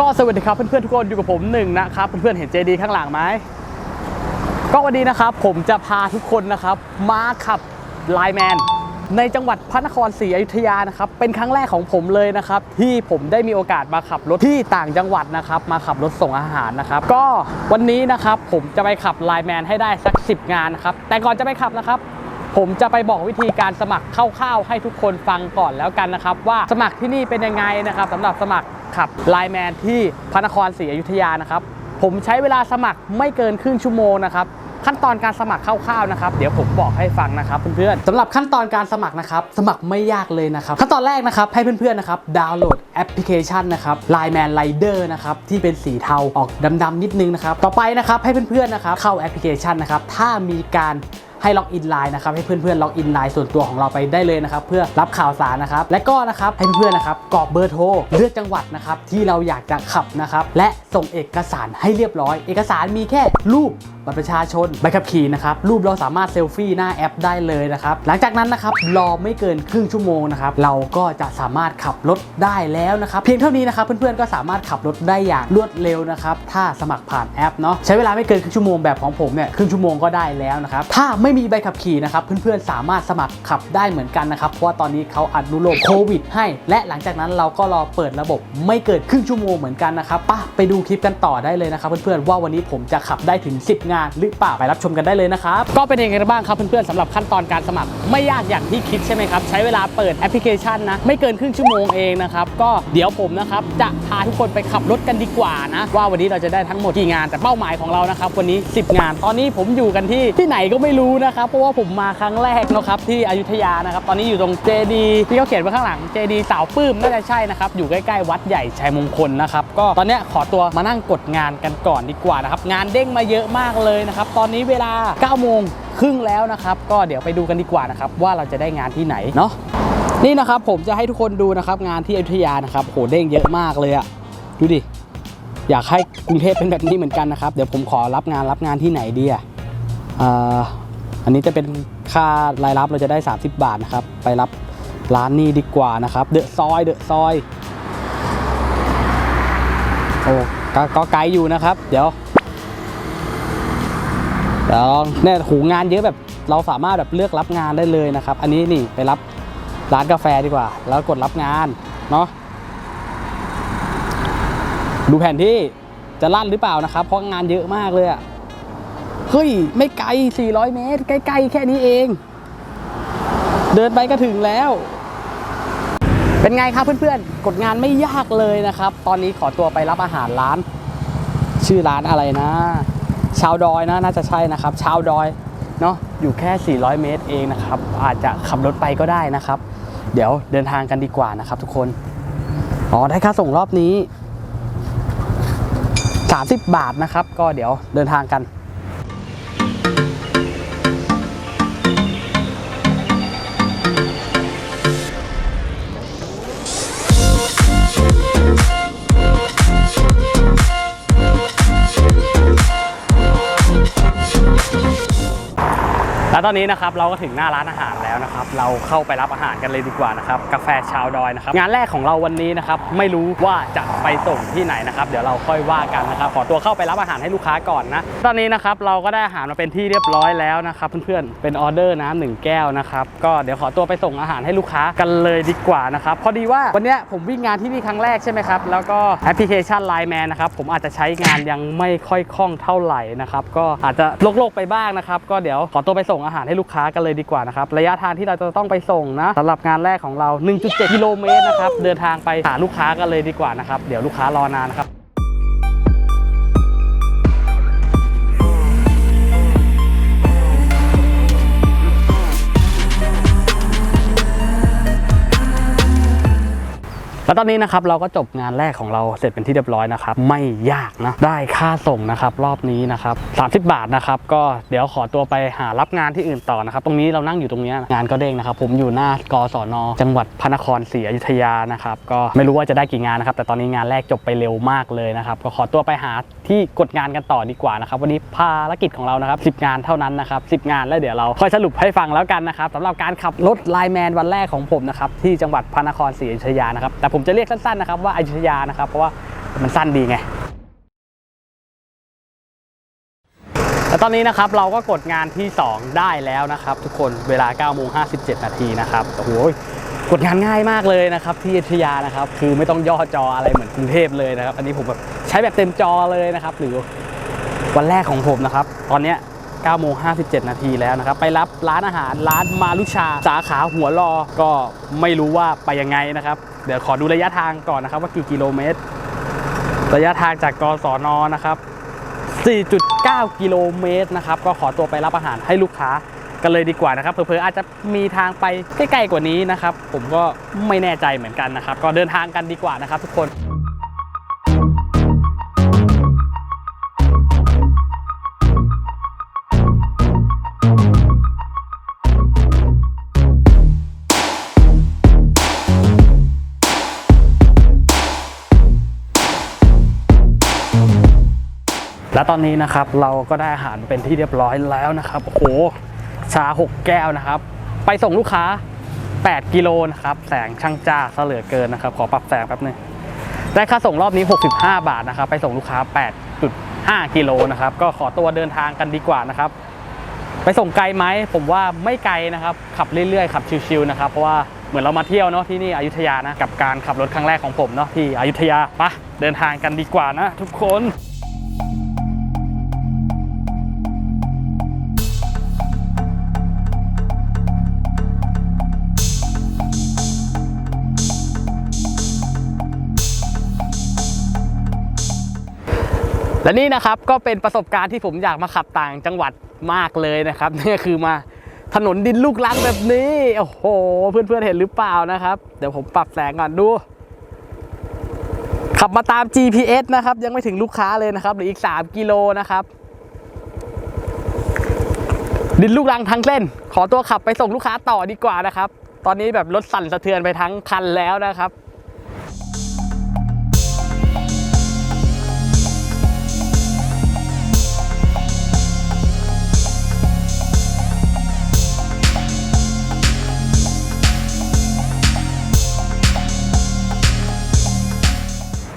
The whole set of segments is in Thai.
ก็สวัสดีครับเพื่อนๆทุกคนอยู่กับผมหนึ่งนะครับเพื่อนๆเห็นเจดีข้างหลังไหมก็วันนี้นะครับผมจะพาทุกคนนะครับมาขับไลแมนในจังหวัดพระนครศรีอยุธยานะครับเป็นครั้งแรกของผมเลยนะครับที่ผมได้มีโอกาสมาขับรถที่ต่างจังหวัดนะครับมาขับรถส่งอาหารนะครับก็วันนี้นะครับผมจะไปขับไลแมนให้ได้สัก 10 งานนะครับแต่ก่อนจะไปขับนะครับ ผมจะไปบอกวิธีการสมัครคร่าวๆให้ทุกคนฟังก่อนแล้วกันนะครับ ว่าสมัครที่นี่เป็นยังไงนะครับสำหรับสมัครขับไลแมนที่พระนครศรีอยุธยานะครับผมใช้เวลาสมัครไม่เกินครึ่งชั่วโมงนะครับขั้นตอนการสมัครคร่าวๆนะครับ เดี๋ยวผมบอกให้ฟังนะครับเพื่อนๆสำหรับขั้นตอนการสมัครนะครับ สมัครไม่ยากเลยนะครับ ขั้นตอนแรกนะครับให้เพื่อนๆนะครับดาวน์โหลดแอปพลิเคชันนะครับ Line Man Rider นะครับที่เป็นสีเทาออกดำๆนิดนึงนะครับ ต่อไปนะครับให้เพื่อนๆนะครับเข้าแอปพลิเคชันนะครับถ้ามีการ ให้ล็อกอินไลน์นะครับให้เพื่อนๆล็อกอินไลน์ส่วนตัวของเราไปได้เลยนะครับเพื่อรับข่าวสารนะครับและก็นะครับให้เพื่อนๆนะครับกรอกเบอร์โทรเลือกจังหวัดนะครับที่เราอยากจะขับนะครับและส่งเอกสารให้เรียบร้อย เอกสารมีแค่รูป บัตรประชาชนใบขับขี่นะครับรูปเราสามารถเซลฟี่หน้าแอปได้เลยนะครับหลังจากนั้นนะครับรอไม่เกินครึ่งชั่วโมงนะครับเราก็จะสามารถขับรถได้แล้วนะครับเพียงเท่านี้นะครับเพื่อนๆก็สามารถขับรถได้อย่างรวดเร็วนะครับถ้าสมัครผ่านแอปเนาะใช้เวลาไม่เกินครึ่งชั่วโมงแบบของผมเนี่ยครึ่งชั่วโมงก็ได้แล้วนะครับถ้าไม่มีใบขับขี่นะครับเพื่อนๆสามารถสมัครขับได้เหมือนกันนะครับเพราะว่าตอนนี้เขาอนุโลมโควิด ให้ และหลังจากนั้นเราก็รอเปิดระบบไม่เกินครึ่งชั่วโมงเหมือนกันนะครับป่ะไปดูคลิปกันต่อได้เลยนะครับเพื่อนๆว่าวันนี้ผมจะขับได้ถึง 10 งานหรือเปล่าไปรับชมกันได้เลยนะครับก็เป็นยังไงบ้างครับเพื่อนๆสำหรับขั้นตอนการสมัคร ไม่ยากอย่างที่คิดใช่ไหมครับใช้เวลาเปิดแอปพลิเคชันนะไม่เกินครึ่งชั่วโมงเองนะครับก็เดี๋ยวผมนะครับจะพาทุกคนไปขับรถกันดีกว่านะว่าวันนี้เราจะได้ทั้งหมดกี่งานแต่เป้าหมายของเรานะครับวันนี้ 10 งาน ตอนนี้ผมอยู่กันที่ที่ไหนก็ไม่รู้นะครับเพราะว่าผมมาครั้งแรกนะครับที่อยุธยานะครับตอนนี้อยู่ตรงเจดีที่เขาเขียนไว้ข้างหลังเจดีสาวปื้มน่าจะใช่นะครับอยู่ใกล้ๆวัดใหญ่ชัยมงคลนะครับก็ตอนนี้ขอตัวมานั่งกดงานกันก่อนดีกว่านะครับงานเด้งมาเยอะมากเลยนะครับ ตอนนี้เวลา 9 โมงครึ่งแล้วนะครับ ก็เดี๋ยวไปดูกันดีกว่านะครับ ว่าเราจะได้งานที่ไหนเนาะนี่นะครับผมจะให้ทุกคนดูนะครับ งานที่อยุธยานะครับโหเด้งเยอะมากเลยอะดูดิอยากให้กรุงเทพเป็นแบบนี้เหมือนกันนะครับ เดี๋ยวผมขอรับงานรับงานที่ไหนดีอะอันนี้จะเป็นค่ารายรับเราจะได้ 30 บาทนะครับ ไปรับร้านนี้ดีกว่านะครับ เดอะซอย เดอะซอยโอ้ก็ก็ไกลอยู่นะครับ เดี๋ยว เดี๋ยวเนี่ยหูงานเยอะแบบเราสามารถแบบเลือกรับงานได้เลยนะครับ อันนี้นี่ไปรับร้านกาแฟดีกว่า แล้วกดรับงานเนาะดูแผนที่จะลั่นหรือเปล่านะครับ เพราะงานเยอะมากเลยอะเฮ้ย ไม่ไกล 400 เมตร ใกล้ ๆ แค่นี้เอง เดินไปก็ถึงแล้ว เป็นไงครับเพื่อนๆ กดงานไม่ยากเลยนะครับ ตอนนี้ขอตัวไปรับอาหารร้าน ชื่อร้านอะไรนะ ชาวดอยนะน่าจะใช่นะครับ ชาวดอยเนาะอยู่แค่ 400 เมตรเองนะครับ อาจจะขับรถไปก็ได้นะครับ เดี๋ยวเดินทางกันดีกว่านะครับ ทุกคนอ๋อได้ค่าส่งรอบนี้ 30 บาทนะครับ ก็เดี๋ยวเดินทางกัน และตอนนี้นะครับเราก็ถึงหน้าร้านอาหารแล้วนะครับ เราเข้าไปรับอาหารกันเลยดีกว่านะครับ กาแฟชาวดอยนะครับ งานแรกของเราวันนี้นะครับ ไม่รู้ว่าจะไปส่งที่ไหนนะครับ เดี๋ยวเราค่อยว่ากันนะครับ ขอตัวเข้าไปรับอาหารให้ลูกค้าก่อนนะ ตอนนี้นะครับเราก็ได้อาหารมาเป็นที่เรียบร้อยแล้วนะครับ เพื่อนๆ เป็นออเดอร์น้ำหนึ่งแก้วนะครับ ก็เดี๋ยวขอตัวไปส่งอาหารให้ลูกค้ากันเลยดีกว่านะครับ พอดีว่าวันเนี้ยผมวิ่งงานที่นี่ครั้งแรกใช่ไหมครับ แล้วก็แอปพลิเคชัน Line Man นะครับ ผมอาจจะใช้งานยังไม่ค่อยคล่องเท่าไหร่นะครับ ก็อาจจะโลกๆไปบ้างนะครับ ก็เดี๋ยวขอตัวไปส่งอาหารให้ลูกค้ากันเลยดีกว่านะครับ ระยะทางที่เราจะต้องไปส่งนะสำหรับงานแรกของเรา 1.7 กิโลเมตรนะครับ เดินทางไปหาลูกค้ากันเลยดีกว่านะครับ เดี๋ยวลูกค้ารอนานนะครับ แล้วตอนนี้นะครับเราก็จบงานแรกของเราเสร็จเป็นที่เรียบร้อยนะครับ ไม่ยากนะได้ค่าส่งนะครับรอบนี้นะครับ 30 บาทนะครับ ก็เดี๋ยวขอตัวไปหารับงานที่อื่นต่อนะครับ ตรงนี้เรานั่งอยู่ตรงนี้งานก็เด้งนะครับ ผมอยู่หน้ากสนจังหวัดพระนครศรีอยุธยานะครับ ก็ไม่รู้ว่าจะได้กี่งานนะครับ แต่ตอนนี้งานแรกจบไปเร็วมากเลยนะครับ ก็ขอตัวไปหา ที่กดงานกันต่อดีกว่านะครับวันนี้ภารกิจของเรานะครับ 10 งานเท่านั้นนะครับ10 งานแล้วเดี๋ยวเราค่อยสรุปให้ฟังแล้วกันนะครับสำหรับการขับรถไลแมนวันแรกของผมนะครับที่จังหวัดพระนครศรีอยุธยานะครับแต่ผมจะเรียกสั้นๆนะครับว่าอยุธยานะครับเพราะว่ามันสั้นดีไงแล้วตอนนี้นะครับเราก็กดงานที่ 2 ได้แล้วนะครับ ทุกคนเวลา9โมง57 นาทีนะครับโอ้โห กดงานง่ายมากเลยนะครับที่อยุธยานะครับคือไม่ต้องย่อจออะไรเหมือนกรุงเทพเลยนะครับ อันนี้ผมแบบใช้แบบเต็มจอเลยนะครับ หรือวันแรกของผมนะครับ ตอนเนี้ย9โมง57 นาทีแล้วนะครับ ไปรับร้านอาหารร้านมาลุชา สาขาหัวรอก็ไม่รู้ว่าไปยังไงนะครับ เดี๋ยวขอดูระยะทางก่อนนะครับ ว่ากี่กิโลเมตร ระยะทางจากกศนนะครับ 4.9 กิโลเมตรนะครับ ก็ขอตัวไปรับอาหารให้ลูกค้า กันเลยดีกว่านะครับเผลอๆอาจจะมีทางไปใกล้ๆกว่านี้นะครับ ผมก็ไม่แน่ใจเหมือนกันนะครับ ก็เดินทางกันดีกว่านะครับทุกคนและตอนนี้นะครับเราก็ได้อาหารเป็นที่เรียบร้อยแล้วนะครับโอ้โห ชา 6 แก้วนะครับ ไปส่งลูกค้า 8 กิโลนะครับ แสงช่างจ้าเหลือเกินนะครับ ขอปรับแสงแป๊บนึงได้ค่าส่งรอบนี้ 65 บาทนะครับ ไปส่งลูกค้า 8.5 กิโลนะครับ ก็ขอตัวเดินทางกันดีกว่านะครับ ไปส่งไกลไหม ผมว่าไม่ไกลนะครับ ขับเรื่อยๆ ขับชิวๆนะครับ เพราะว่าเหมือนเรามาเที่ยวเนาะที่นี่อยุธยานะ กับการขับรถครั้งแรกของผมเนาะที่อยุธยา ปะ เดินทางกันดีกว่านะทุกคน และนี่นะครับก็เป็นประสบการณ์ที่ผมอยากมาขับต่างจังหวัดมากเลยนะครับนี่คือมาถนนดินลูกรังแบบนี้โอ้โหเพื่อนๆเห็นหรือเปล่านะครับ เดี๋ยวผมปรับแสงก่อนดู ขับมาตาม GPS นะครับ ยังไม่ถึงลูกค้าเลยนะครับเหรืออีก 3 กิโลนะครับ ดินลูกรังทั้งเส้นขอตัวขับไปส่งลูกค้าต่อดีกว่านะครับ ตอนนี้แบบรถสั่นสะเทือนไปทั้งคันแล้วนะครับ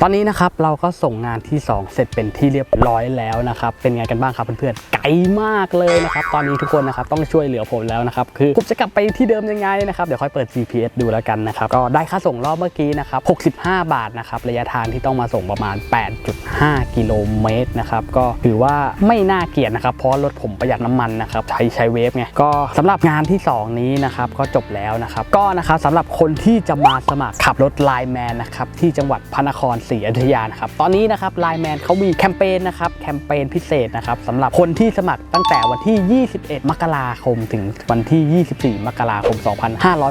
ตอนนี้นะครับเราก็ส่งงานที่ 2 เสร็จเป็นที่เรียบร้อยแล้วนะครับ เป็นไงกันบ้างครับเพื่อนๆไกลมากเลยนะครับตอนนี้ทุกคนนะครับต้องช่วยเหลือผมแล้วนะครับคือผมจะกลับไปที่เดิมยังไงนะครับเดี๋ยวค่อยเปิด GPS ดูแล้วกันนะครับก็ได้ค่าส่งรอบเมื่อกี้นะครับ 65 บาทนะครับระยะทางที่ต้องมาส่งประมาณ 8.5 กิโลเมตรนะครับก็ถือว่าไม่น่าเกลียดนะครับเพราะรถผมประหยัดน้ำมันนะครับใช้ใช้เวฟไงก็สำหรับงานที่ 2 นี้นะครับก็จบแล้วนะครับก็นะครับสำหรับคนที่จะมาสมัครขับรถไลน์แมนนะครับที่จังหวัดพระนครศรีอยุธยานะครับตอนนี้นะครับไลน์แมนเขามีแคมเปญนะครับแคมเปญพิเศษนะครับสำหรับคนที่สมัครตั้งแต่วันที่ 21 มกราคม ถึงวันที่ 24 มกราคม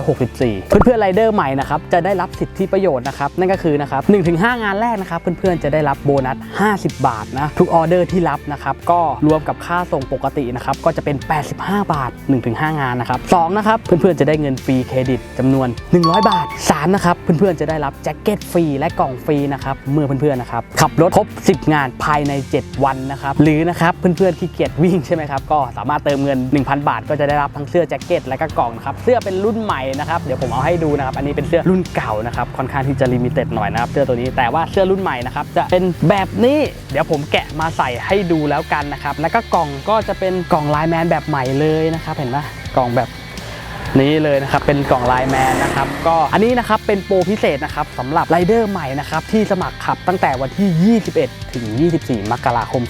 2564 เพื่อนๆไรเดอร์ใหม่นะครับจะได้รับสิทธิประโยชน์นะครับนั่นก็คือนะครับ1-5 งานแรกนะครับเพื่อนๆจะได้รับโบนัส 50 บาทนะทุกออเดอร์ที่รับนะครับก็รวมกับค่าส่งปกตินะครับก็จะเป็น 85 บาท 1-5 งานนะครับ2นะครับเพื่อนๆจะได้เงินฟรีเครดิตจำนวน 100 บาท3นะครับเพื่อนๆจะได้รับแจ็คเก็ตฟรีและกล่องฟรีนะครับเมื่อเพื่อนๆนะครับขับรถครบ 10 งานภายใน 7 วันนะครับหรือนะครับเพื่อนๆขี้เกียจวิ่งใช่ไหมครับก็สามารถเติมเงิน 1,000 บาท ก็จะได้รับทั้งเสื้อแจ็คเก็ตและก็กล่องนะครับเสื้อเป็นรุ่นใหม่นะครับเดี๋ยวผมเอาให้ดูนะครับอันนี้เป็นเสื้อรุ่นเก่านะครับค่อนข้างที่จะลิมิเต็ดหน่อยนะครับเสื้อตัวนี้แต่ว่าเสื้อรุ่นใหม่นะครับจะเป็นแบบนี้เดี๋ยวผมแกะมาใส่ให้ดูแล้วกันนะครับแล้วก็กล่องก็จะเป็นกล่องไลแมนแบบใหม่เลยนะครับเห็นไหมกล่องแบบ นี่เลยนะครับเป็นกล่องไลแมนนะครับก็อันนี้นะครับเป็นโปรพิเศษนะครับสำหรับไรเดอร์ใหม่นะครับที่สมัครขับตั้งแต่วันที่ 21 ถึง 24 มกราคม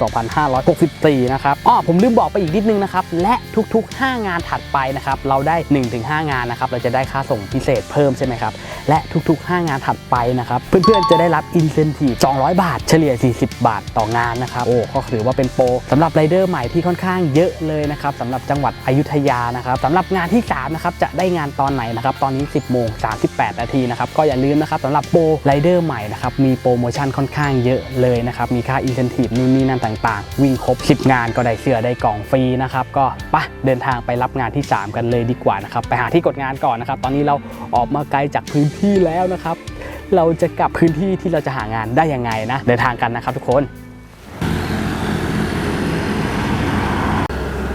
2564 นะครับอ้อผมลืมบอกไปอีกนิดนึงนะครับและทุก ๆ 5 งานถัดไปนะครับเราได้ 1-5 งานนะครับเราจะได้ค่าส่งพิเศษเพิ่มใช่ไหมครับและทุก ๆ 5 งานถัดไปนะครับเพื่อนๆจะได้รับอินเซนทีฟ200 บาท เฉลี่ย 40 บาทต่องานนะครับโอ้ก็ถือว่าเป็นโปรสำหรับไรเดอร์ใหม่ที่ค่อนข้างเยอะเลยนะครับสำหรับจังหวัดอยุธยานะครับสำหรับงานที่3นะครับจะได้งานตอนไหนนะครับตอนนี้ 10โมง38 นาทีนะครับก็อย่าลืมนะครับสำหรับโปรไรเดอร์ใหม่นะครับมีโปรโมชั่นค่อนข้างเยอะเลยนะครับมีค่าอินเซนティブนู่นนี่นั่นต่างๆ วิ่งครบ 10 งานก็ได้เสื้อได้กล่องฟรีนะครับก็ไปะเดินทางไปรับงานที่ 3 กันเลยดีกว่านะครับไปหาที่กดงานก่อนนะครับตอนนี้เราออกมาไกลจากพื้นที่แล้วนะครับ เราจะกลับพื้นที่ที่เราจะหางานได้ยังไงนะ เดินทางกันนะครับทุกคน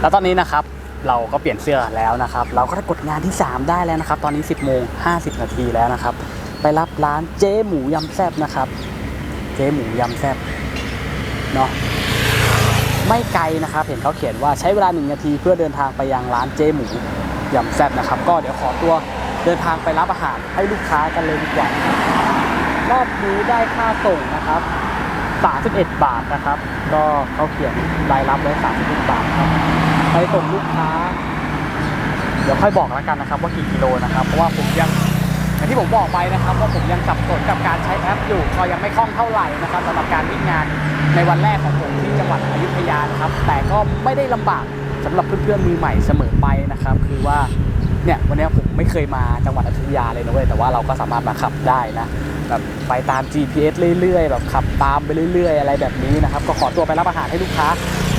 แล้วตอนนี้นะครับ เราก็เปลี่ยนเสื้อแล้วนะครับ เราก็ได้กดงานที่ 3 ได้แล้วนะครับ ตอนนี้ 10โมง50 นาทีแล้วนะครับ ไปรับร้านเจ๊หมูยำแซ่บนะครับ เจ๊หมูยำแซ่บเนาะไม่ไกลนะครับ เห็นเขาเขียนว่าใช้เวลาหนึ่งนาทีเพื่อเดินทางไปยังร้านเจ๊หมูยำแซ่บนะครับ ก็เดี๋ยวขอตัวเดินทางไปรับอาหารให้ลูกค้ากันเลยดีกว่านะครับรอบนี้ได้ค่าส่งนะครับ 31 บาทนะครับ ก็เขาเขียนรายรับไว้31บาทครับ ไปส่งลูกค้า เดี๋ยวค่อยบอกแล้วกันนะครับ ว่ากี่กิโลนะครับ เพราะว่าผมยังอย่างที่ผมบอกไปนะครับ ว่าผมยังสับสนกับการใช้แอปอยู่ก็ยังไม่คล่องเท่าไหร่นะครับสำหรับการวิ่งงานในวันแรกของผมที่จังหวัดอยุธยานะครับ แต่ก็ไม่ได้ลำบากสำหรับเพื่อนๆมือใหม่เสมอไปนะครับ คือว่า เนี่ยวันนี้ผมไม่เคยมาจังหวัดอยุธยาเลยนะเว้ยแต่ว่าเราก็สามารถมาขับได้นะแบบไปตาม GPS เรื่อยๆแบบขับตามไปเรื่อย ๆ อะไรแบบนี้นะครับ ก็ขอตัวไปรับอาหารให้ลูกค้า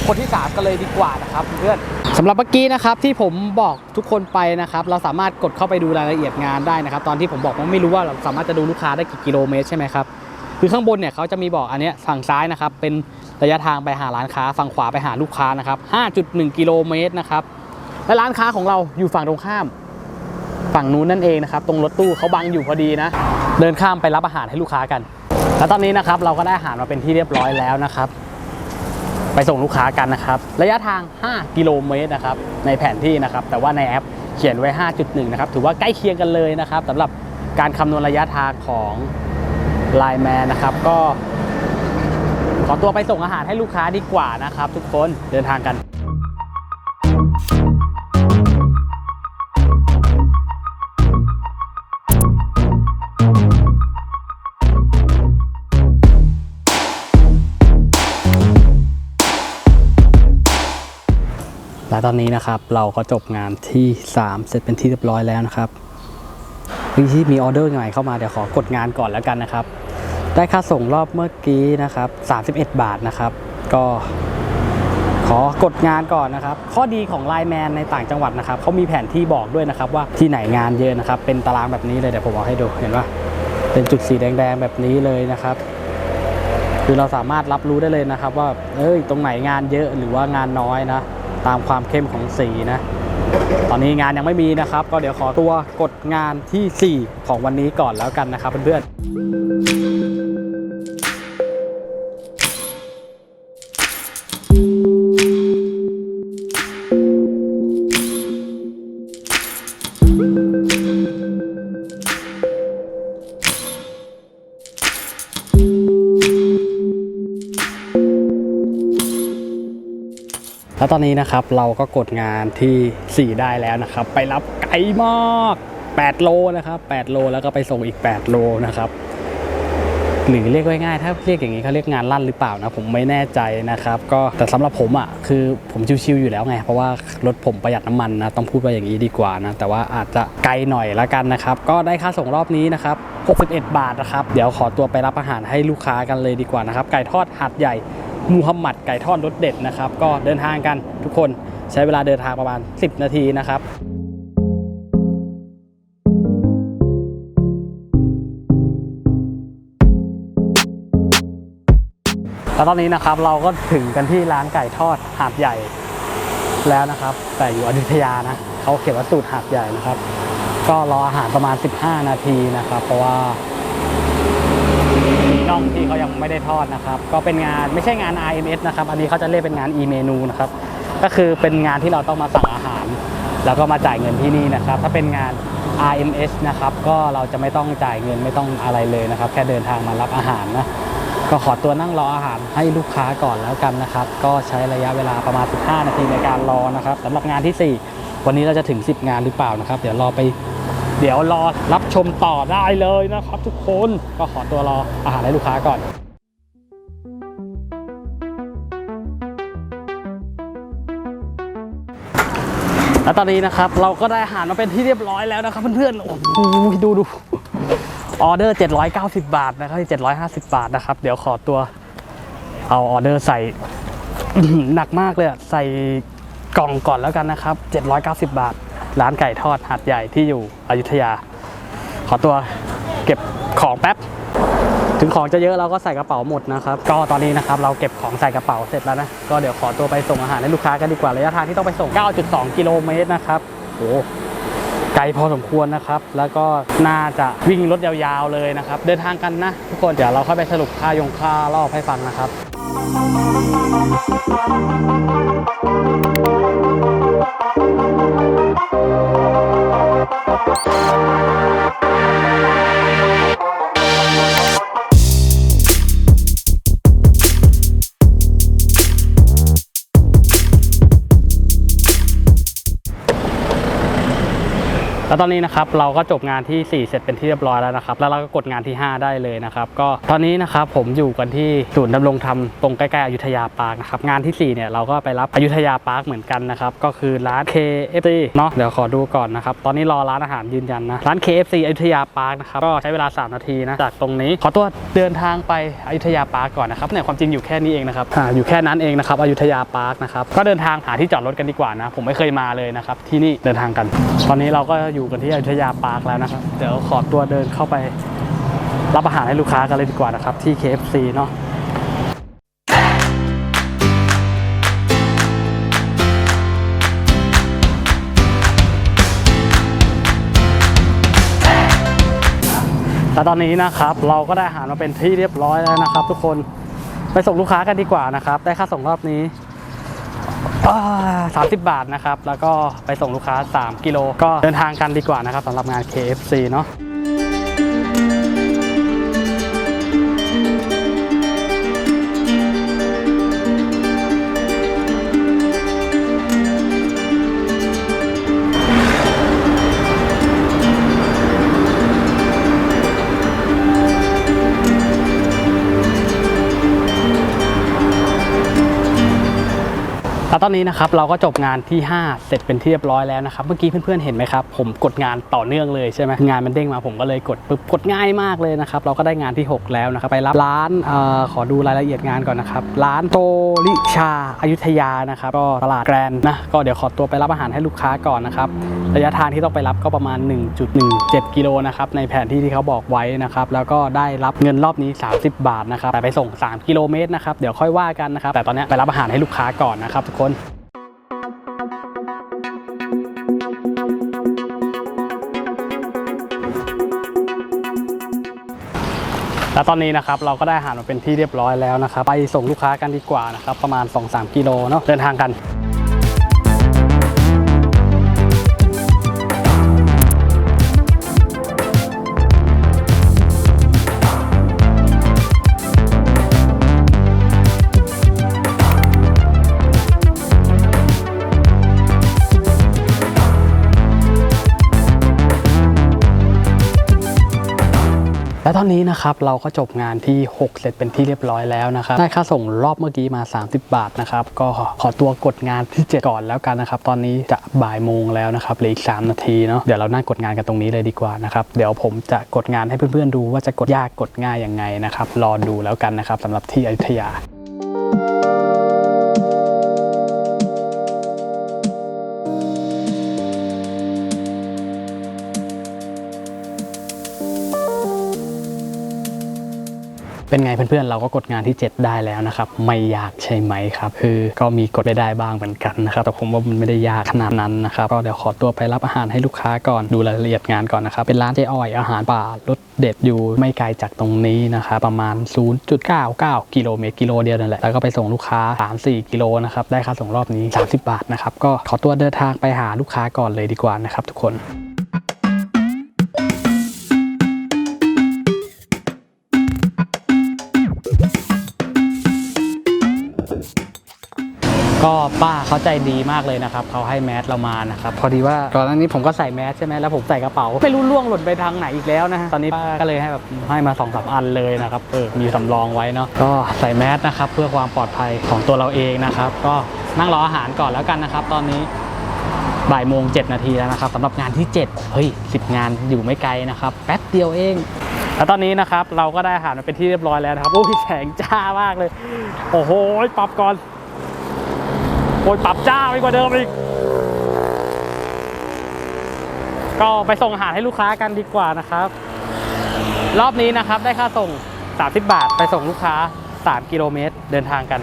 คนที่ 3 กันเลยดีกว่านะครับเพื่อนสำหรับเมื่อกี้นะครับที่ผมบอกทุกคนไปนะครับ เราสามารถกดเข้าไปดูรายละเอียดงานได้นะครับ ตอนที่ผมบอกว่าไม่รู้ว่าเราสามารถจะดูลูกค้าได้กี่กิโลเมตรใช่ไหมครับคือข้างบนเนี่ยเขาจะมีบอกอันนี้ฝั่งซ้ายนะครับเป็นระยะทางไปหาร้านค้าฝั่งขวาไปหาลูกค้านะครับ 5.1 กิโลเมตรนะครับ และร้านค้าของเราอยู่ฝั่งตรงข้าม ฝั่งนู้นนั่นเองนะครับ ตรงรถตู้เขาบังอยู่พอดีนะ เดินข้ามไปรับอาหารให้ลูกค้ากัน แล้วตอนนี้นะครับเราก็ได้อาหารมาเป็นที่เรียบร้อยแล้วนะครับ ไปส่งลูกค้ากันนะครับ ระยะทาง 5 กิโลเมตรนะครับ ในแผนที่นะครับ แต่ว่าในแอปเขียนไว้ 5.1 นะครับ ถือว่าใกล้เคียงกันเลยนะครับสำหรับการคำนวณระยะทางของ Line Man นะครับ ก็ขอตัวไปส่งอาหารให้ลูกค้าดีกว่านะครับ ทุกคนเดินทางกัน และตอนนี้นะครับเราก็จบงานที่ 3 เสร็จเป็นที่เรียบร้อยแล้วนะครับที่มีออเดอร์ใหม่เข้ามาเดี๋ยวขอกดงานก่อนแล้วกันนะครับ ได้ค่าส่งรอบเมื่อกี้นะครับ31 บาทนะครับ ก็ขอกดงานก่อนนะครับ ข้อดีของไลน์แมนในต่างจังหวัดนะครับเขามีแผนที่บอกด้วยนะครับว่าที่ไหนงานเยอะนะครับ เป็นตารางแบบนี้เลยเดี๋ยวผมเอาให้ดูเห็นปะเป็นจุดสีแดงๆแบบนี้เลยนะครับ คือเราสามารถรับรู้ได้เลยนะครับ ว่าเอ้ยตรงไหนงานเยอะหรือว่างานน้อยนะ ตามความเข้มของสีนะ ตอนนี้งานยังไม่มีนะครับ ก็เดี๋ยวขอตัวกดงานทีสี่4 ของวันนี้ก่อนแล้วกันนะครับเพื่อนๆ แล้วตอนนี้นะครับเราก็กดงานที่ 4 ได้แล้วนะครับ ไปรับไกลมาก8 โลนะครับ8โลแล้วก็ไปส่งอีก 8 โลนะครับหรือเรียกง่ายๆถ้าเรียกอย่างนี้เขาเรียกงานลั่นหรือเปล่านะผมไม่แน่ใจนะครับ ก็แต่สำหรับผมอะคือผมชิวๆอยู่แล้วไง เพราะว่ารถผมประหยัดน้ำมันนะต้องพูดว่าอย่างนี้ดีกว่านะแต่ว่าอาจจะไกลหน่อยละกันนะครับ ก็ได้ค่าส่งรอบนี้นะครับ 61 บาทนะครับ เดี๋ยวขอตัวไปรับอาหารให้ลูกค้ากันเลยดีกว่านะครับ ไก่ทอดหัดใหญ่ มูฮัมหมัดไก่ทอดรสเด็ดนะครับ ก็เดินทางกันทุกคนใช้เวลาเดินทางประมาณ 10 นาทีนะครับแล้วตอนนี้นะครับเราก็ถึงกันที่ร้านไก่ทอดหาดใหญ่แล้วนะครับ แต่อยู่อยุธยานะเขาเขียนว่าสูตรหาดใหญ่นะครับ ก็รออาหารประมาณ 15 นาทีนะครับ เพราะว่า องที่เขายังไม่ได้ทอดนะครับ ก็เป็นงานไม่ใช่งาน RMS นะครับ อันนี้เขาจะเรียกเป็นงาน e menu นะครับ ก็คือเป็นงานที่เราต้องมาสั่งอาหาร แล้วก็มาจ่ายเงินที่นี่นะครับ ถ้าเป็นงาน RMS นะครับ ก็เราจะไม่ต้องจ่ายเงินไม่ต้องอะไรเลยนะครับ แค่เดินทางมารับอาหารนะ ก็ขอตัวนั่งรออาหารให้ลูกค้าก่อนแล้วกันนะครับ ก็ใช้ระยะเวลาประมาณ 15 นาทีในการรอนะครับสำหรับงานที่ 4 วันนี้เราจะถึง 10 งานหรือเปล่านะครับ เดี๋ยวรอไป เดี๋ยวรอรับชมต่อได้เลยนะครับทุกคนก็ขอตัวรออาหารให้ลูกค้าก่อนแล้วตอนนี้นะครับเราก็ได้อาหารมาเป็นที่เรียบร้อยแล้วนะครับเพื่อนๆ โอ้โหดูดูออเดอร์ 790 บาทนะครับ750 บาทนะครับ เดี๋ยวขอตัวเอาออเดอร์ใส่หนักมากเลยใส่กล่องก่อนแล้วกันนะครับ 790 บาท ร้านไก่ทอดหาดใหญ่ที่อยู่อยุธยา ขอตัวเก็บของแป๊บ ถึงของจะเยอะเราก็ใส่กระเป๋าหมดนะครับ ก็ตอนนี้นะครับเราเก็บของใส่กระเป๋าเสร็จแล้วนะ ก็เดี๋ยวขอตัวไปส่งอาหารให้ลูกค้ากันดีกว่า ระยะทางที่ต้องไปส่ง 9.2 กิโลเมตรนะครับโอ้ไกลพอสมควรนะครับ แล้วก็น่าจะวิ่งรถยาวๆเลยนะครับ เดินทางกันนะ ทุกคน เดี๋ยวเราค่อยไปสรุปค่ายงค่ารอบให้ฟังนะครับ แล้วตอนนี้นะครับเราก็จบงานที่ 4 เสร็จเป็นที่เรียบร้อยแล้วนะครับ แล้วเราก็กดงานที่ 5 ได้เลยนะครับ ก็ตอนนี้นะครับผมอยู่กันที่ศูนย์ดำรงธรรมตรงใกล้ๆอยุธยาปาร์คนะครับ งานที่ 4 เนี่ยเราก็ไปรับอยุธยาปาร์คเหมือนกันนะครับ ก็คือร้าน KFC เนาะ เดี๋ยวขอดูก่อนนะครับ ตอนนี้รอร้านอาหารยืนยันนะ ร้าน KFC อยุธยาปาร์คนะครับ ก็ใช้เวลา 3 นาทีนะ จากตรงนี้ ขอตัวเดินทางไปอยุธยาปาร์คก่อนนะครับเนี่ยความจริงอยู่แค่นี้เองนะครับอยู่แค่นั้นเองนะครับอยุธยาปาร์คนะครับ ก็เดินทางหาที่จอดรถกันดีกว่านะ ผมไม่เคยมาเลยนะครับที่นี่เดินทางกัน ตอนนี้เราก็อยูู่่กันที่อยุธยาปาร์คแล้วนะครับ เดี๋ยวขอตัวเดินเข้าไปรับอาหารให้ลูกค้ากันเลยดีกว่านะครับ ที่ KFC เนาะแล้วตอนนี้นะครับเราก็ได้อาหารมาเป็นที่เรียบร้อยแล้วนะครับ ทุกคนไปส่งลูกค้ากันดีกว่านะครับ ได้ค่าส่งรอบนี้ สามสิบบาทนะครับ แล้วก็ไปส่งลูกค้า 3 กิโล ก็เดินทางกันดีกว่านะครับสำหรับงาน KFC เนาะ ตอนนี้นะครับเราก็จบงานที่ 5 เสร็จเป็นที่เรียบร้อยแล้วนะครับเมื่อกี้เพื่อนๆเห็นไหมครับผมกดงานต่อเนื่องเลยใช่ไหมงานมันเด้งมาผมก็เลยกดปึ๊บกดง่ายมากเลยนะครับเราก็ได้งานที่ 6 แล้วนะครับไปรับร้านเออขอดูรายละเอียดงานก่อนนะครับร้านโตริชาอายุทยานะครับก็ตลาดแกรนนะก็เดี๋ยวขอตัวไปรับอาหารให้ลูกค้าก่อนนะครับระยะทางที่ต้องไปรับก็ประมาณ 1.17 กิโลนะครับในแผนที่ที่เขาบอกไว้นะครับแล้วก็ได้รับเงินรอบนี้ 30 บาทนะครับแต่ไปส่ง 3 กิโลเมตรนะครับเดี๋ยวค่อยว่ากันนะครับแต่ตอนนี้ไปรับอาหารให้ลูกค้าก่อนนะครับทุกคนและตอนนี้นะครับเราก็ได้อาหารมาเป็นที่เรียบร้อยแล้วนะครับ ไปส่งลูกค้ากันดีกว่านะครับ ประมาณ 2-3 กิโลเนาะเดินทางกัน และตอนนี้นะครับเราก็จบงานที่ 6 เสร็จเป็นที่เรียบร้อยแล้วนะครับได้ค่าส่งรอบเมื่อกี้มา 30 บาทนะครับก็ขอตัวกดงานที่ 7 ก่อนแล้วกันนะครับตอนนี้จะบ่ายโมงแล้วนะครับเหลืออีก 3 นาทีเนาะเดี๋ยวเรานั่งกดงานกันตรงนี้เลยดีกว่านะครับเดี๋ยวผมจะกดงานให้เพื่อนๆดูว่าจะกดยากกดง่ายยังไงนะครับรอดูแล้วกันนะครับสำหรับที่อยุธยา เป็นไงเพื่อนๆ เราก็กดงานที่ 7 ได้แล้วนะครับ ไม่ยากใช่ไหมครับ คือก็มีกดไปได้บ้างเหมือนกันนะครับ แต่ผมว่ามันไม่ได้ยากขนาดนั้นนะครับ ก็เดี๋ยวขอตัวไปรับอาหารให้ลูกค้าก่อน ดูรายละเอียดงานก่อนนะครับ เป็นร้านเจ๊อ้อยอาหารป่ารสเด็ดอยู่ไม่ไกลจากตรงนี้นะครับประมาณ 0.99 กิโลเมตรกิโลเดียวนั่นแหละ แล้วก็ไปส่งลูกค้า 3-4 กิโลนะครับ ได้ค่าส่งรอบนี้ 30 บาทนะครับ ก็ขอตัวเดินทางไปหาลูกค้าก่อนเลยดีกว่านะครับทุกคน ก็ป้าเขาใจดีมากเลยนะครับเขาให้แมสเรามานะครับพอดีว่าก่อนหน้านี้ผมก็ใส่แมสใช่ไหมแล้วผมใส่กระเป๋าไม่รู้ล่วงหล่นไปทางไหนอีกแล้วนะฮะตอนนี้ป้าก็เลยให้แบบให้มาสองสามอันเลยนะครับเออมีสำรองไว้เนาะก็ใส่แมสนะครับเพื่อความปลอดภัยของตัวเราเองนะครับก็นั่งรออาหารก่อนแล้วกันนะครับ ตอนนี้บ่ายโมงเจ็ดนาทีแล้วนะครับสำหรับงานที่ 7 เฮ้ยสิบงานอยู่ไม่ไกลนะครับ แป๊บเดียวเอง แล้วตอนนี้นะครับเราก็ได้อาหารมาเป็นที่เรียบร้อยแล้วนะครับโอ้ยแสงจ้ามากเลย โอ้โหปรับก่อน ยปรับจ้าไปกว่าเดิมอีก ก็ไปส่งอาหารให้ลูกค้ากันดีกว่านะครับ รอบนี้นะครับได้ค่าส่ง 30 บาท ไปส่งลูกค้า 3 กิโลเมตรเดินทางกัน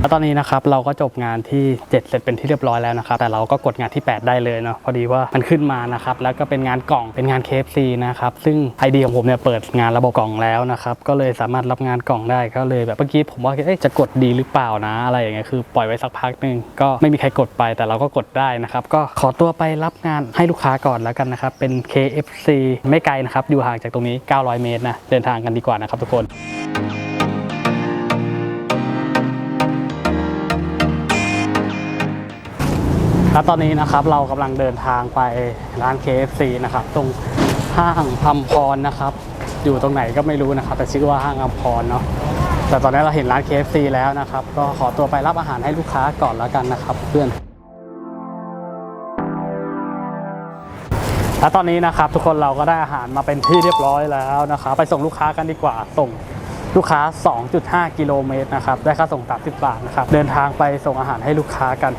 แล้วตอนนี้นะครับเราก็จบงานที่ 7 เสร็จเป็นที่เรียบร้อยแล้วนะครับแต่เราก็กดงานที่ 8 ได้เลยเนาะพอดีว่ามันขึ้นมานะครับแล้วก็เป็นงานกล่องเป็นงาน KFC นะครับซึ่งไอเดียของผมเนี่ยเปิดงานระบบกล่องแล้วนะครับก็เลยสามารถรับงานกล่องได้ก็เลยแบบเมื่อกี้ผมว่าเอ๊ะจะกดดีหรือเปล่านะอะไรอย่างเงี้ยคือปล่อยไว้สักพักนึงก็ไม่มีใครกดไปแต่เราก็กดได้นะครับก็ขอตัวไปรับงานให้ลูกค้าก่อนแล้วกันนะครับเป็น KFC ไม่ไกลนะครับอยู่ห่างจากตรงนี้ 900 เมตรนะเดินทางกันดีกว่านะครับทุกคน แล้วตอนนี้นะครับเรากำลังเดินทางไปร้าน KFC นะครับ ตรงห้างพัมพรนะครับ อยู่ตรงไหนก็ไม่รู้นะครับ แต่ชื่อว่าห้างอัมพรเนาะแต่ตอนนี้เราเห็นร้าน KFC แล้วนะครับ ก็ขอตัวไปรับอาหารให้ลูกค้าก่อนแล้วกันนะครับ เพื่อนแล้วตอนนี้นะครับทุกคนเราก็ได้อาหารมาเป็นที่เรียบร้อยแล้วนะครับไปส่งลูกค้ากันดีกว่าส่งลูกค้า 2.5 กิโลเมตรนะครับ ได้ค่าส่ง 30 บาทนะครับ เดินทางไปส่งอาหารให้ลูกค้ากัน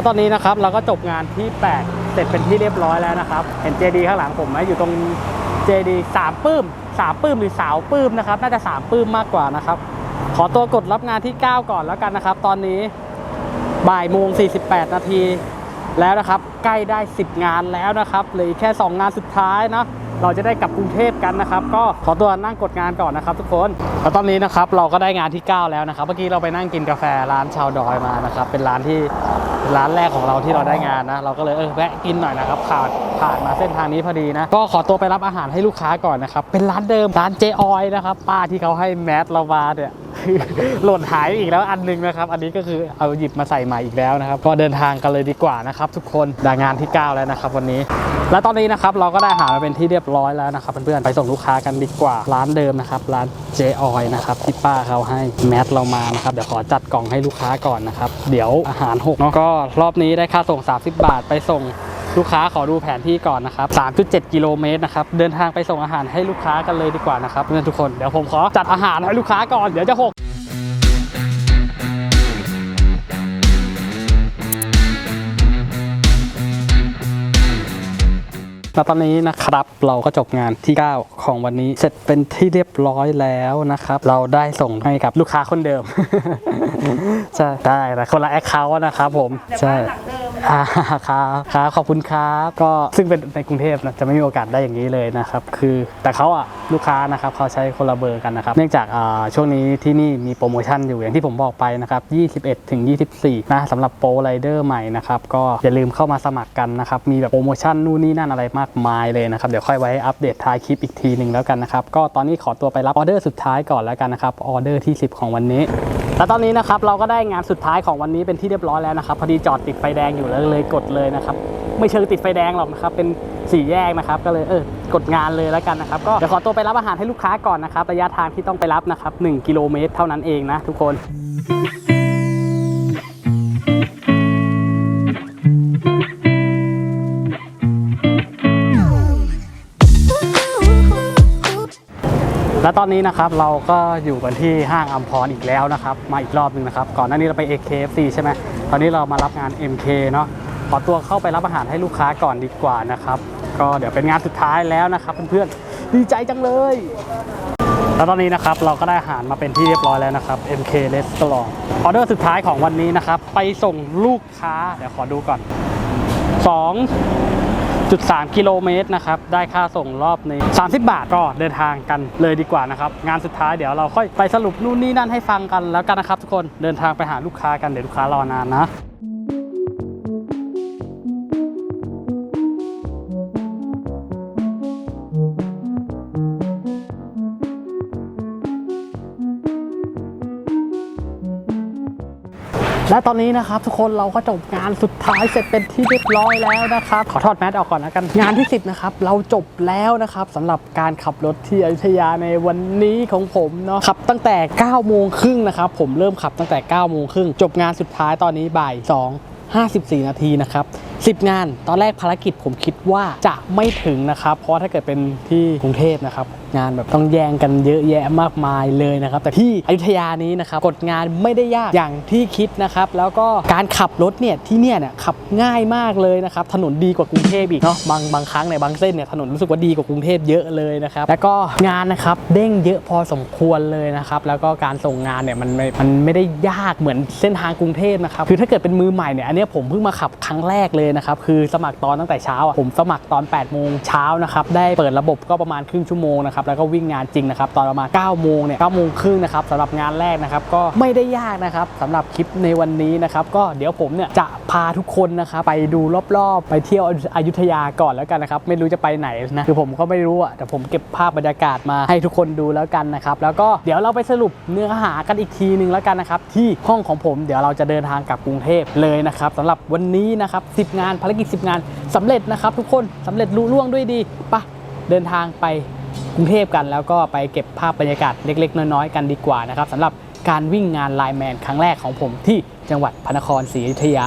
แล้วตอนนี้นะครับเราก็จบงานที่ 8 เสร็จเป็นที่เรียบร้อยแล้วนะครับ เห็นเจดีข้างหลังผมไหมอยู่ตรงเจดีสามปื้มสามปื้มหรือสาวปื้มนะครับ น่าจะสามปื้มมากกว่านะครับ ขอตัวกดรับงานที่ 9 ก่อนแล้วกันนะครับ ตอนนี้บ่ายโมง 48 นาทีแล้วนะครับ ใกล้ได้ 10 งานแล้วนะครับเหลือแค่ 2 งานสุดท้ายนะ เราจะได้กลับกรุงเทพกันนะครับ ก็ขอตัวนั่งกดงานก่อนนะครับ ทุกคนแล้วตอนนี้นะครับเราก็ได้งานที่ 9 แล้วนะครับ เมื่อกี้เราไปนั่งกินกาแฟร้านชาวดอยมานะครับ เป็นร้านที่ร้านแรกของเราที่เราได้งานนะ เราก็เลยเออแวะกินหน่อยนะครับผ่านผ่านมาเส้นทางนี้พอดีนะ ก็ขอตัวไปรับอาหารให้ลูกค้าก่อนนะครับ เป็นร้านเดิมร้านเจออยนะครับ ป้าที่เขาให้แมสเรามาเนี่ย หล่นหายอีกแล้วอันหนึงนะครับ อันนี้ก็คือเอาหยิบมาใส่ใหม่อีกแล้วนะครับ ก็เดินทางกันเลยดีกว่านะครับ ทุกคนด้งานที่ 9 แล้วนะครับ วันนี้และตอนนี้นะครับเราก็ได้หามาเป็นที่เรียบร้อยแล้วนะครับเพื่อนๆไปส่งลูกค้ากันดีกว่าร้านเดิมนะครับ ร้านเจออยนะครับที่ป้าเขาให้แมสเรามานะครับเดี๋ยวขอจัดกล่องให้ลูกค้าก่อนนะครับ เดี๋ยวอาหารหกเนาะก็รอบนี้ได้ค่าส่ง 30 บาทไปส่ง ลูกค้าขอดูแผนที่ก่อนนะครับ 3.7 กิโลเมตรนะครับ เดินทางไปส่งอาหารให้ลูกค้ากันเลยดีกว่านะครับเพื่อนๆทุกคน เดี๋ยวผมขอจัดอาหารให้ลูกค้าก่อน เดี๋ยวจะหกแล้วตอนนี้นะครับเราก็จบงานที่ 9 ของวันนี้เสร็จเป็นที่เรียบร้อยแล้วนะครับ เราได้ส่งให้กับลูกค้าคนเดิม ใช่ได้แต่คนละแอคเคาท์นะครับผม ใช่ อ่าครับครับขอบคุณครับก็ซึ่งเป็นในกรุงเทพนะจะไม่มีโอกาสได้อย่างนี้เลยนะครับคือแต่เขาอะลูกค้านะครับเขาใช้คนละเบอร์กันนะครับเนื่องจากอ่าช่วงนี้ที่นี่มีโปรโมชั่นอยู่อย่างที่ผมบอกไปนะครับ21ถึง24นะสำหรับโปรไรเดอร์ใหม่นะครับก็อย่าลืมเข้ามาสมัครกันนะครับมีแบบโปรโมชั่นนู่นนี่นั่นอะไรมากมายเลยนะครับเดี๋ยวค่อยไว้อัปเดตท้ายคลิปอีกทีหนึ่งแล้วกันนะครับก็ตอนนี้ขอตัวไปรับออเดอร์สุดท้ายก่อนแล้วกันนะครับออเดอร์ที่ 10 ของวันนี้ แล้วตอนนี้นะครับเราก็ได้งานสุดท้ายของวันนี้เป็นที่เรียบร้อยแล้วนะครับ พอดีจอดติดไฟแดงอยู่แล้วเลยกดเลยนะครับ ไม่เชิงติดไฟแดงหรอกนะครับเป็นสี่แยกนะครับ ก็เลยเออกดงานเลยแล้วกันนะครับก็เดี๋ยวขอตัวไปรับอาหารให้ลูกค้าก่อนนะครับระยะทางที่ต้องไปรับนะครับ1กิโลเมตรเท่านั้นเองนะทุกคน และตอนนี้นะครับเราก็อยู่กันที่ห้างอัมพรอีกแล้วนะครับ มาอีกรอบหนึ่งนะครับ ก่อนหน้านี้เราไป AKFC ใช่ไหมตอนนี้เรามารับงาน MK เนาะขอตัวเข้าไปรับอาหารให้ลูกค้าก่อนดีกว่านะครับ ก็เดี๋ยวเป็นงานสุดท้ายแล้วนะครับเพื่อนๆดีใจจังเลย แล้วตอนนี้นะครับเราก็ได้อาหารมาเป็นที่เรียบร้อยแล้วนะครับ MK Restaurant ออเดอร์สุดท้ายของวันนี้นะครับ ไปส่งลูกค้าเดี๋ยวขอดูก่อน2 1.3 กิโลเมตรนะครับ ได้ค่าส่งรอบนี้ 30 บาทก็เดินทางกันเลยดีกว่านะครับ งานสุดท้ายเดี๋ยวเราค่อยไปสรุปนู่นนี่นั่นให้ฟังกันแล้วกันนะครับทุกคน เดินทางไปหาลูกค้ากันเดี๋ยวลูกค้ารอนานนะ และตอนนี้นะครับ ทุกคนเราก็จบงานสุดท้ายเสร็จเป็นที่เรียบร้อยแล้วนะครับ ขอทอดแมสออกก่อนนะกัน งานที่ 10 นะครับ เราจบแล้วนะครับสำหรับการขับรถที่อยุธยาในวันนี้ของผมเนาะขับตั้งแต่9โมงครึ่งนะครับผมเริ่มขับตั้งแต่9โมงครึ่งจบงานสุดท้ายตอนนี้บ่าย2 54 นาทีนะครับ 10 งาน ตอนแรกภารกิจผมคิดว่าจะไม่ถึงนะครับ เพราะถ้าเกิดเป็นที่กรุงเทพนะครับ งานแบบต้องแย่งกันเยอะแยะมากมายเลยนะครับ แต่ที่อยุธยานี้นะครับกดงานไม่ได้ยากอย่างที่คิดนะครับ แล้วก็การขับรถเนี่ยที่เนี่ยเนี่ยขับง่ายมากเลยนะครับ ถนนดีกว่ากรุงเทพอีกเนาะบางบางครั้งในยบางเส้นเนี่ยถนนรู้สึกว่าดีกว่ากรุงเทพเยอะเลยนะครับ แล้วก็งานนะครับเด้งเยอะพอสมควรเลยนะครับ แล้วก็การส่งงานเนี่ยมันไม่มันไม่ได้ยากเหมือนเส้นทางกรุงเทพนะครับ คือถ้าเกิดเป็นมือใหม่เนี่ยอันนี้ผมเพิ่งมาขับครั้งแรกเลยนะครับ คือสมัครตอนตั้งแต่เช้าผมสมัครตอน8ปดโมงเช้านะครับ ได้เปิดระบบก็ประมาณครึ่งชั่วโมงนะครับ แล้วก็วิ่งงานจริงนะครับ ตอนประมาณ9ก้าโมงเนี่ยเก้าโมงครึ่งนะครับสำหรับงานแรกนะครับ ก็ไม่ได้ยากนะครับสำหรับคลิปในวันนี้นะครับ ก็เดี๋ยวผมเนี่ยจะพาทุกคนนะครับไปดูรอบๆ ไปเที่ยวอยุธยาก่อนแล้วกันนะครับ ไม่รู้จะไปไหนนะ คือผมก็ไม่รู้อะแต่ผมเก็บภาพบรรยากาศมาให้ทุกคนดูแล้วกันนะครับ แล้วก็เดี๋ยวเราไปสรุปเนื้อหากันอีกทีหนึ่งแล้วกันนะครับ ที่ห้องของผมเดี๋ยวเราจะเดินทางกลับกรุงเทพเลยนะครับสำหรับวันนี้นะครับ10งานภารกิจ 10 งานสำเร็จนะครับทุกคนสำเร็จลุล่วงด้วยดีปะเดินทางไปกรุงเทพกัน แล้วก็ไปเก็บภาพบรรยากาศเล็ก ๆ น้อยๆกันดีกว่านะครับสำหรับการวิ่งงานไลแมนครั้งแรกของผมที่จังหวัดพระนครศรีอยุธยา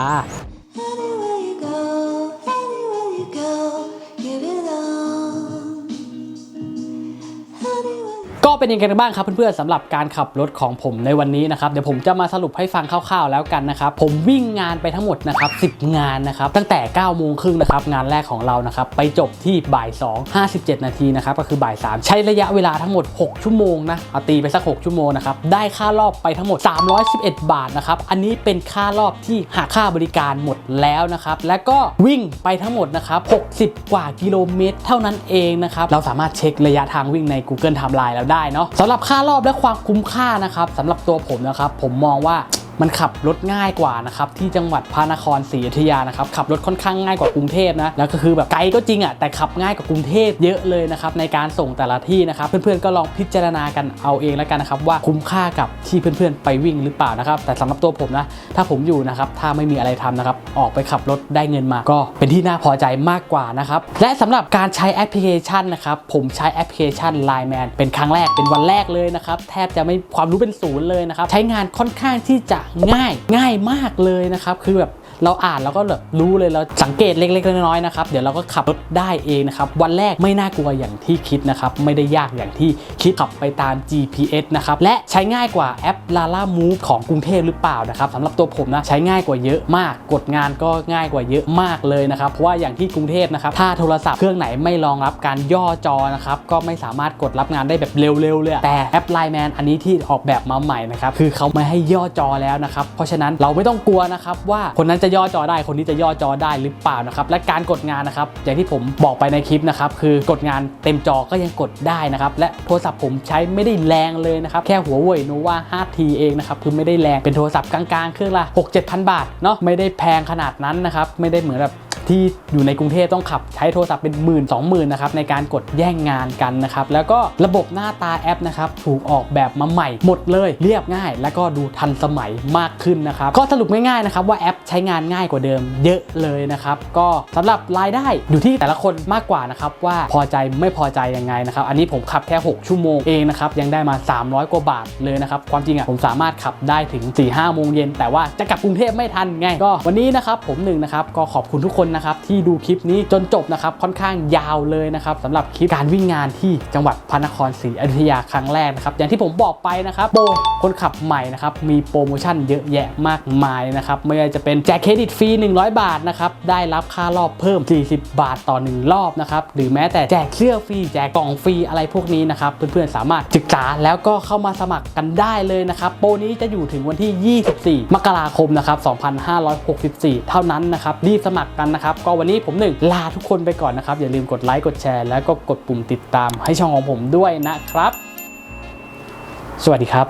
ก็เป็นยังไงกันบ้างครับเพื่อนๆสำหรับการขับรถของผมในวันนี้นะครับเดี๋ยวผมจะมาสรุปให้ฟังคร่าวๆแล้วกันนะครับผมวิ่งงานไปทั้งหมดนะครับ10 งานนะครับตั้งแต่9โมงครึ่งนะครับงานแรกของเรานะครับไปจบที่บ่าย 2 57 นาทีนะครับก็คือบ่าย 3 ใช้ระยะเวลาทั้งหมด 6 ชั่วโมงนะเอาตีไปสัก 6 ชั่วโมงนะครับได้ค่ารอบไปทั้งหมด 311 บาทนะครับอันนี้เป็นค่ารอบที่หักค่าบริการหมดแล้วนะครับแล้วก็วิ่งไปทั้งหมดนะครับ60 กว่ากิโลเมตร เท่านั้นเองนะครับเราสามารถเช็คระยะทางวิ่งใน Google Timeline แล้วได้เนาะสำหรับค่ารอบและความคุ้มค่านะครับสำหรับตัวผมนะครับผมมองว่า มันขับรถง่ายกว่านะครับที่จังหวัดพระนครศรีอยุธยานะครับขับรถค่อนข้างง่ายกว่ากรุงเทพนะแล้วก็คือแบบไกลก็จริงอะแต่ขับง่ายกว่ากรุงเทพเยอะเลยนะครับในการส่งแต่ละที่นะครับเพื่อนๆก็ลองพิจารณากันเอาเองแล้วกันนะครับว่าคุ้มค่ากับที่เพื่อนๆ ไปวิ่งหรือเปล่านะครับแต่สำหรับตัวผมนะถ้าผมอยู่นะครับถ้าไม่มีอะไรทำนะครับออกไปขับรถได้เงินมา ก็เป็นที่น่าพอใจมากกว่านะครับและสำหรับการใช้แอปพลิเคชันนะครับผมใช้แอปพลิเคชัน Line Man เป็นครั้งแรกเป็นวันแรกเลยนะครับแทบจะไม่ความรู้เป็นศูนย์เลยนะครับใช้งานค่อนข้างที่จะง่ายง่ายมากเลยนะครับ คือแบบ เราอ่านแล้วก็แบบรู้เลยเราสังเกตเล็ก ๆ น้อยๆนะครับเดี๋ยวเราก็ขับรถได้เองนะครับวันแรกไม่น่ากลัวอย่างที่คิดนะครับไม่ได้ยากอย่างที่คิดขับไปตาม GPS นะครับและใช้ง่ายกว่าแอป Lala Move ของกรุงเทพหรือเปล่านะครับสำหรับตัวผมนะใช้ง่ายกว่าเยอะมาก กดงานก็ง่ายกว่าเยอะมากเลยนะครับเพราะว่าอย่างที่กรุงเทพนะครับถ้าโทรศัพท์เครื่องไหนไม่รองรับการย่อจอนะครับก็ไม่สามารถกดรับงานได้แบบเร็วๆเลยแต่แอป Line Man อันนี้ที่ออกแบบมาใหม่นะครับคือเขาไม่ให้ย่อจอแล้วนะครับเพราะฉะนั้นเราไม่ต้องกลัวนะครับว่าคนนั้นจะย่อจอได้คนนี้จะย่อจอได้หรือเปล่านะครับและการกดงานนะครับอย่างที่ผมบอกไปในคลิปนะครับคือกดงานเต็มจอก็ยังกดได้นะครับและโทรศัพท์ผมใช้ไม่ได้แรงเลยนะครับแค่หัวเว่ยโนวา 5T เองนะครับคือไม่ได้แรงเป็นโทรศัพท์กลางๆเครื่องละ6 7 0 0บาทเนาะไม่ได้แพงขนาดนั้นนะครับไม่ได้เหมือนแบบ ที่อยู่ในกรุงเทพต้องขับใช้โทรศัพท์เป็นหมื่นสองหมื่นนะครับในการกดแย่งงานกันนะครับแล้วก็ระบบหน้าตาแอปนะครับถูกออกแบบมาใหม่หมดเลยเรียบง่าย แล้วก็ดูทันสมัยมากขึ้นนะครับก็สรุปง่ายๆนะครับว่าแอปใช้งานง่ายกว่าเดิมเยอะเลยนะครับก็สำหรับรายได้อยู่ที่แต่ละคนมากกว่านะครับว่าพอใจไม่พอใจยังไงนะครับอันนี้ผมขับแค่ 6 ชั่วโมงเองนะครับยังได้มา 300 กว่าบาทเลยนะครับความจริงอะผมสามารถขับได้ถึง4 5โมงเย็นแต่ว่าจะกลับกรุงเทพไม่ทันไงก็วันนี้นะครับผมหนึ่งนะครับก็ขอบคุณทุกคนนะครับที่ดูคลิปนี้จนจบนะครับค่อนข้างยาวเลยนะครับสำหรับคลิปการวิ่งงานที่จังหวัดพระนครศรีอยุธยาครั้งแรกนะครับอย่างที่ผมบอกไปนะครับโปรคนขับใหม่นะครับมีโปรโมชั่นเยอะแยะมากมายนะครับไม่ว่าจะเป็นแจกเครดิตฟรี 100 บาทนะครับได้รับค่ารอบเพิ่ม 40 บาทต่อ 1 รอบนะครับหรือแม้แต่แจกเสื้อฟรีแจกกล่องฟรีอะไรพวกนี้นะครับเพื่อนๆสามารถศึกษาแล้วก็เข้ามาสมัครกันได้เลยนะครับโปรนี้จะอยู่ถึงวันที่ 24 มกราคมนะครับ2564 เท่านั้นนะครับรีบสมัครกันนะนะครับก็วันนี้ผมหนึ่งลาทุกคนไปก่อนนะครับ อย่าลืมกดไลค์กดแชร์ แล้วก็กดปุ่มติดตามให้ช่องของผมด้วยนะครับ สวัสดีครับ